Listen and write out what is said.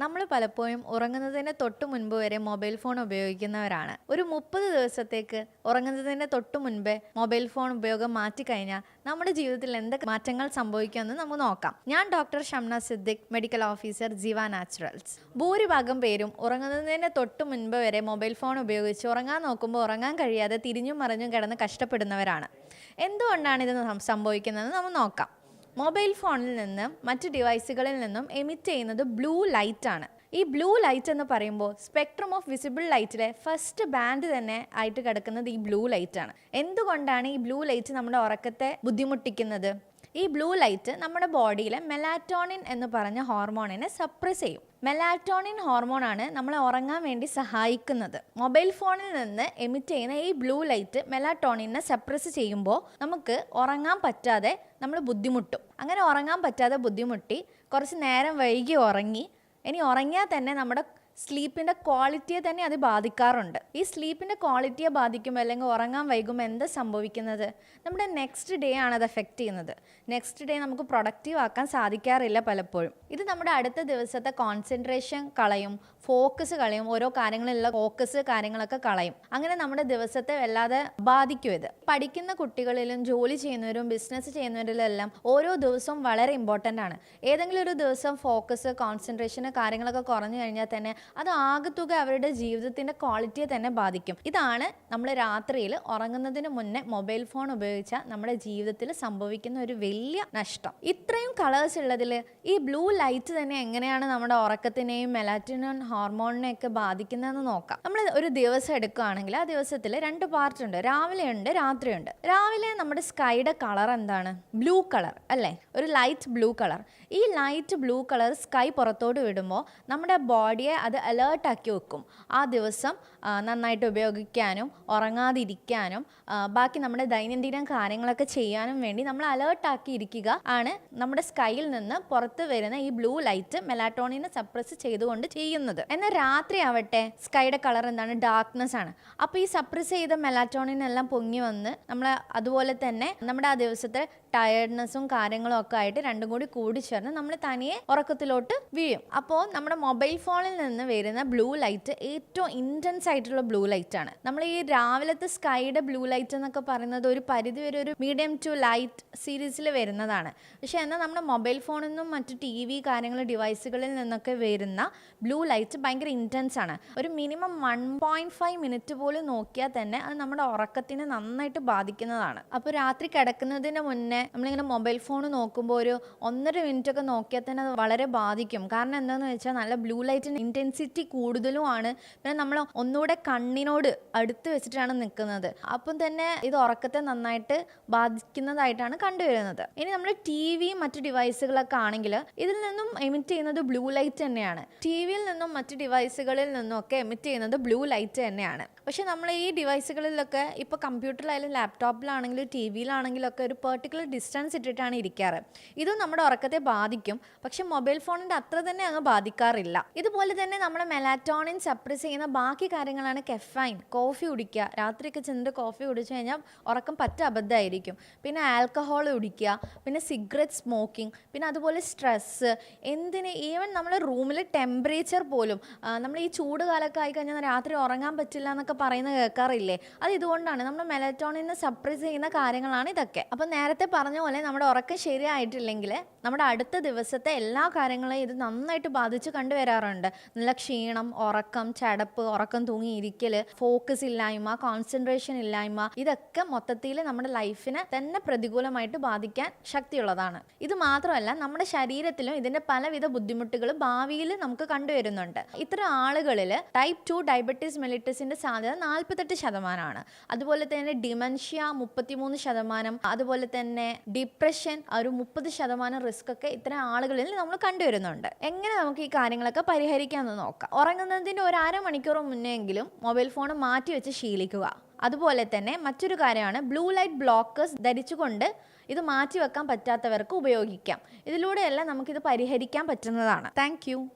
നമ്മൾ പലപ്പോഴും ഉറങ്ങുന്നതിന് തൊട്ട് മുൻപ് വരെ മൊബൈൽ ഫോൺ ഉപയോഗിക്കുന്നവരാണ്. ഒരു മുപ്പത് ദിവസത്തേക്ക് ഉറങ്ങുന്നതിന് തൊട്ട് മുൻപേ മൊബൈൽ ഫോൺ ഉപയോഗം മാറ്റിക്കഴിഞ്ഞാൽ നമ്മുടെ ജീവിതത്തിൽ എന്തൊക്കെ മാറ്റങ്ങൾ സംഭവിക്കുമെന്ന് നമുക്ക് നോക്കാം. ഞാൻ doctor Shamna Siddique medical officer Jeeva naturals. ഭൂരിഭാഗം പേരും ഉറങ്ങുന്നതിന് തൊട്ട് മുൻപ് വരെ മൊബൈൽ ഫോൺ ഉപയോഗിച്ച് ഉറങ്ങാൻ നോക്കുമ്പോൾ ഉറങ്ങാൻ കഴിയാതെ തിരിഞ്ഞും മറിഞ്ഞും കിടന്ന് കഷ്ടപ്പെടുന്നവരാണ്. എന്തുകൊണ്ടാണ് ഇത് സംഭവിക്കുന്നതെന്ന് നമുക്ക് നോക്കാം. മൊബൈൽ ഫോണിൽ നിന്നും മറ്റ് ഡിവൈസുകളിൽ നിന്നും എമിറ്റ് ചെയ്യുന്നത് ബ്ലൂ ലൈറ്റ് ആണ്. ഈ ബ്ലൂ ലൈറ്റ് എന്ന് പറയുമ്പോൾ സ്പെക്ട്രം ഓഫ് വിസിബിൾ ലൈറ്റിലെ ഫസ്റ്റ് ബാൻഡ് തന്നെ ആയിട്ട് കിടക്കുന്നത് ഈ ബ്ലൂ ലൈറ്റ് ആണ്. എന്തുകൊണ്ടാണ് ഈ ബ്ലൂ ലൈറ്റ് നമ്മുടെ ഉറക്കത്തെ ബുദ്ധിമുട്ടിക്കുന്നത്? ഈ ബ്ലൂ ലൈറ്റ് നമ്മുടെ ബോഡിയിലെ മെലാറ്റോണിൻ എന്ന് പറഞ്ഞ ഹോർമോണിനെ സപ്രസ് ചെയ്യും. മെലാറ്റോണിൻ ഹോർമോണാണ് നമ്മളെ ഉറങ്ങാൻ വേണ്ടി സഹായിക്കുന്നത്. മൊബൈൽ ഫോണിൽ നിന്ന് എമിറ്റ് ചെയ്യുന്ന ഈ ബ്ലൂ ലൈറ്റ് മെലാറ്റോണിനെ സപ്രസ് ചെയ്യുമ്പോൾ നമുക്ക് ഉറങ്ങാൻ പറ്റാതെ നമ്മൾ ബുദ്ധിമുട്ടും. അങ്ങനെ ഉറങ്ങാൻ പറ്റാതെ ബുദ്ധിമുട്ടി കുറച്ച് നേരം വൈകി ഉറങ്ങി. ഇനി ഉറങ്ങിയാൽ തന്നെ നമ്മുടെ സ്ലീപ്പിന്റെ ക്വാളിറ്റിയെ തന്നെ അത് ബാധിക്കാറുണ്ട്. ഈ സ്ലീപ്പിന്റെ ക്വാളിറ്റിയെ ബാധിക്കുമ്പോൾ അല്ലെങ്കിൽ ഉറങ്ങാൻ വൈകുമ്പോൾ എന്താ സംഭവിക്കുന്നത്? നമ്മുടെ നെക്സ്റ്റ് ഡേ ആണ് അത് എഫക്റ്റ് ചെയ്യുന്നത്. നെക്സ്റ്റ് ഡേ നമുക്ക് പ്രൊഡക്റ്റീവ് ആക്കാൻ സാധിക്കാറില്ല പലപ്പോഴും. ഇത് നമ്മുടെ അടുത്ത ദിവസത്തെ കോൺസെൻട്രേഷൻ കളയും ഫോക്കസ് കളയും ഓരോ കാര്യങ്ങളിലുള്ള ഫോക്കസ് കാര്യങ്ങളൊക്കെ കളയും. അങ്ങനെ നമ്മുടെ ദിവസത്തെ വല്ലാതെ ബാധിക്കും ഇത്. പഠിക്കുന്ന കുട്ടികളിലും ജോലി ചെയ്യുന്നവരും ബിസിനസ് ചെയ്യുന്നവരിലും എല്ലാം ഓരോ ദിവസവും വളരെ ഇമ്പോർട്ടന്റ് ആണ്. ഏതെങ്കിലും ഒരു ദിവസം ഫോക്കസ് കോൺസെൻട്രേഷന് കാര്യങ്ങളൊക്കെ കുറഞ്ഞു കഴിഞ്ഞാൽ തന്നെ അത് ആകത്തുക അവരുടെ ജീവിതത്തിന്റെ ക്വാളിറ്റിയെ തന്നെ ബാധിക്കും. ഇതാണ് നമ്മൾ രാത്രിയിൽ ഉറങ്ങുന്നതിന് മുന്നേ മൊബൈൽ ഫോൺ ഉപയോഗിച്ചാൽ നമ്മുടെ ജീവിതത്തിൽ സംഭവിക്കുന്ന ഒരു വലിയ നഷ്ടം. ഇത്രയും കളേഴ്സ് ഉള്ളതിൽ ഈ ബ്ലൂ ലൈറ്റ് തന്നെ എങ്ങനെയാണ് നമ്മുടെ ഉറക്കത്തിനെയും മെലാറ്റിനോൺ ഹോർമോണിനെയൊക്കെ ബാധിക്കുന്നതെന്ന് നോക്കാം. നമ്മൾ ഒരു ദിവസം എടുക്കുകയാണെങ്കിൽ ആ ദിവസത്തിൽ രണ്ട് പാർട്ട് ഉണ്ട്. രാവിലെ ഉണ്ട് രാത്രിയുണ്ട് രാവിലെ നമ്മുടെ സ്കൈയുടെ കളർ എന്താണ്? ബ്ലൂ കളർ അല്ലേ? ഒരു ലൈറ്റ് ബ്ലൂ കളർ ഈ ലൈറ്റ് ബ്ലൂ കളർ സ്കൈ പുറത്തോട്ട് വിടുമ്പോൾ നമ്മുടെ ബോഡിയെ അത് അലേർട്ടാക്കി വെക്കും. ആ ദിവസം നന്നായിട്ട് ഉപയോഗിക്കാനും ഉറങ്ങാതിരിക്കാനും ബാക്കി നമ്മുടെ ദൈനംദിന കാര്യങ്ങളൊക്കെ ചെയ്യാനും വേണ്ടി നമ്മൾ അലേർട്ടാക്കി ഇരിക്കുക ആണ് നമ്മുടെ സ്കൈയിൽ നിന്ന് പുറത്ത് വരുന്ന ഈ ബ്ലൂ ലൈറ്റ് മെലാറ്റോണിനെ സപ്രസ് ചെയ്തുകൊണ്ട് ചെയ്യുന്നത്. എന്നാൽ രാത്രി ആവട്ടെ സ്കൈയുടെ കളർ എന്താണ്? ഡാർക്ക്നെസ് ആണ്. അപ്പോൾ ഈ സപ്രസ് ചെയ്ത മെലാറ്റോണിൻ എല്ലാം പൊങ്ങി വന്ന് നമ്മൾ അതുപോലെ തന്നെ നമ്മുടെ ആ ദിവസത്തെ ടയർഡ്നെസ്സും കാര്യങ്ങളും ഒക്കെ ആയിട്ട് രണ്ടും കൂടി കൂടി ചേർന്ന് നമ്മൾ തനിയെ ഉറക്കത്തിലോട്ട് വീഴും. അപ്പോൾ നമ്മുടെ മൊബൈൽ ഫോണിൽ നിന്ന് വരുന്ന ബ്ലൂ ലൈറ്റ് ഏറ്റവും ഇന്റൻസ് ആയിട്ടുള്ള ബ്ലൂ ലൈറ്റ് ആണ്. നമ്മൾ ഈ രാവിലത്തെ സ്കൈയുടെ ബ്ലൂ ലൈറ്റ് എന്നൊക്കെ പറയുന്നത് ഒരു പരിധി വരെ ഒരു മീഡിയം ടു ലൈറ്റ് സീരീസിൽ വരുന്നതാണ്. പക്ഷേ എന്നാൽ നമ്മുടെ മൊബൈൽ ഫോണിൽ നിന്നും മറ്റു ടി വി കാര്യങ്ങൾ ഡിവൈസുകളിൽ നിന്നൊക്കെ വരുന്ന ബ്ലൂ ലൈറ്റ് ഭയങ്കര ഇന്റൻസ് ആണ്. ഒരു minimum one point five minute പോലും നോക്കിയാൽ തന്നെ അത് നമ്മുടെ ഉറക്കത്തിനെ നന്നായിട്ട് ബാധിക്കുന്നതാണ്. അപ്പോൾ രാത്രി കിടക്കുന്നതിന് മുന്നേ നമ്മളിങ്ങനെ മൊബൈൽ ഫോൺ നോക്കുമ്പോൾ ഒരു ഒന്നര മിനിറ്റ് ഒക്കെ നോക്കിയാൽ തന്നെ അത് വളരെ ബാധിക്കും. കാരണം എന്താണെന്ന് വെച്ചാൽ നല്ല ബ്ലൂ ലൈറ്റിന് ഇന്റൻസിറ്റി കൂടുതലുമാണ് പിന്നെ നമ്മൾ ഒന്നുകൂടെ കണ്ണിനോട് അടുത്ത് വെച്ചിട്ടാണ് നിൽക്കുന്നത് അപ്പം തന്നെ ഇത് ഉറക്കത്തെ നന്നായിട്ട് ബാധിക്കുന്നതായിട്ടാണ് കണ്ടുവരുന്നത്. ഇനി നമ്മൾ ടി വി മറ്റ് ഡിവൈസുകളൊക്കെ ആണെങ്കിൽ ഇതിൽ നിന്നും എമിറ്റ് ചെയ്യുന്നത് ബ്ലൂ ലൈറ്റ് തന്നെയാണ്. ടി വിയിൽ നിന്നും മറ്റു ഡിവൈസുകളിൽ നിന്നൊക്കെ എമിറ്റ് ചെയ്യുന്നത് ബ്ലൂ ലൈറ്റ് തന്നെയാണ്. പക്ഷേ നമ്മൾ ഈ ഡിവൈസുകളിലൊക്കെ ഇപ്പോൾ കമ്പ്യൂട്ടറിലായാലും ലാപ്ടോപ്പിലാണെങ്കിലും ടി വിയിലാണെങ്കിലും ഒക്കെ ഒരു പെർട്ടിക്കുലർ ഡിസ്റ്റൻസ് ഇട്ടിട്ടാണ് ഇരിക്കാറ്. ഇതും നമ്മുടെ ഉറക്കത്തെ ബാധിക്കും. പക്ഷേ മൊബൈൽ ഫോണിന്റെ അത്ര തന്നെ അങ്ങ് ബാധിക്കാറില്ല. ഇതുപോലെ തന്നെ നമ്മുടെ മെലാറ്റോണിൻ സപ്രസ് ചെയ്യുന്ന ബാക്കി കാര്യങ്ങളാണ് കെഫൈൻ കോഫി കുടിക്കുക. രാത്രിയൊക്കെ ചെന്നിട്ട് കോഫി കുടിച്ചു കഴിഞ്ഞാൽ ഉറക്കം പറ്റ അബദ്ധമായിരിക്കും. പിന്നെ ആൽക്കഹോൾ കുടിക്കുക പിന്നെ സിഗരറ്റ് സ്മോക്കിംഗ് പിന്നെ അതുപോലെ സ്ട്രെസ്സ് എന്തിന് ഈവൻ നമ്മുടെ റൂമിലെ ടെമ്പറേച്ചർ പോലും ആ, നമ്മൾ ഈ ചൂട് കാലൊക്കെ ആയി കഴിഞ്ഞാൽ രാത്രി ഉറങ്ങാൻ പറ്റില്ല എന്നൊക്കെ പറയുന്നത് കേൾക്കാറില്ലേ? അത് ഇതുകൊണ്ടാണ് നമ്മൾ മെലറ്റോണിനെ സപ്രസ് ചെയ്യുന്ന കാര്യങ്ങളാണ് ഇതൊക്കെ. അപ്പം നേരത്തെ പറഞ്ഞ പോലെ നമ്മുടെ ഉറക്കം ശരിയായിട്ടില്ലെങ്കിൽ നമ്മുടെ അടുത്ത ദിവസത്തെ എല്ലാ കാര്യങ്ങളെയും ഇത് നന്നായിട്ട് ബാധിച്ച് കണ്ടുവരാറുണ്ട്. നല്ല ക്ഷീണം ഉറക്കം ചടപ്പ് ഉറക്കം തൂങ്ങിയിരിക്കൽ ഫോക്കസ് ഇല്ലായ്മ കോൺസെൻട്രേഷൻ ഇല്ലായ്മ ഇതൊക്കെ മൊത്തത്തിൽ നമ്മുടെ ലൈഫിനെ തന്നെ പ്രതികൂലമായിട്ട് ബാധിക്കാൻ ശക്തിയുള്ളതാണ്. ഇത് മാത്രമല്ല നമ്മുടെ ശരീരത്തിലും ഇതിന്റെ പലവിധ ബുദ്ധിമുട്ടുകൾ ഭാവിയിൽ നമുക്ക് കണ്ടുവരുന്നുണ്ട്. ഇത്തരം ആളുകളിൽ ടൈപ്പ് ടു ഡയബറ്റീസ് മെലിറ്റസിന്റെ സാധ്യത നാൽപ്പത്തെട്ട് ശതമാനമാണ്. അതുപോലെ തന്നെ ഡിമൻഷ്യ മുപ്പത്തിമൂന്ന് ശതമാനം അതുപോലെ തന്നെ ഡിപ്രഷൻ ഒരു മുപ്പത് ശതമാനം റിസ്ക് ഒക്കെ ഇത്തരം ആളുകളിൽ നമ്മൾ കണ്ടുവരുന്നുണ്ട്. എങ്ങനെ നമുക്ക് ഈ കാര്യങ്ങളൊക്കെ പരിഹരിക്കാമെന്ന് നോക്കാം. ഉറങ്ങുന്നതിന്റെ ഒരു അരമണിക്കൂർ മുന്നെങ്കിലും മൊബൈൽ ഫോൺ മാറ്റി വെച്ച് ശീലിക്കുക. അതുപോലെ തന്നെ മറ്റൊരു കാര്യമാണ് ബ്ലൂ ലൈറ്റ് ബ്ലോക്കേഴ്സ് ധരിച്ചുകൊണ്ട് ഇത് മാറ്റി വെക്കാൻ പറ്റാത്തവർക്ക് ഉപയോഗിക്കാം. ഇതിലൂടെയെല്ലാം നമുക്കിത് പരിഹരിക്കാൻ പറ്റുന്നതാണ്. താങ്ക്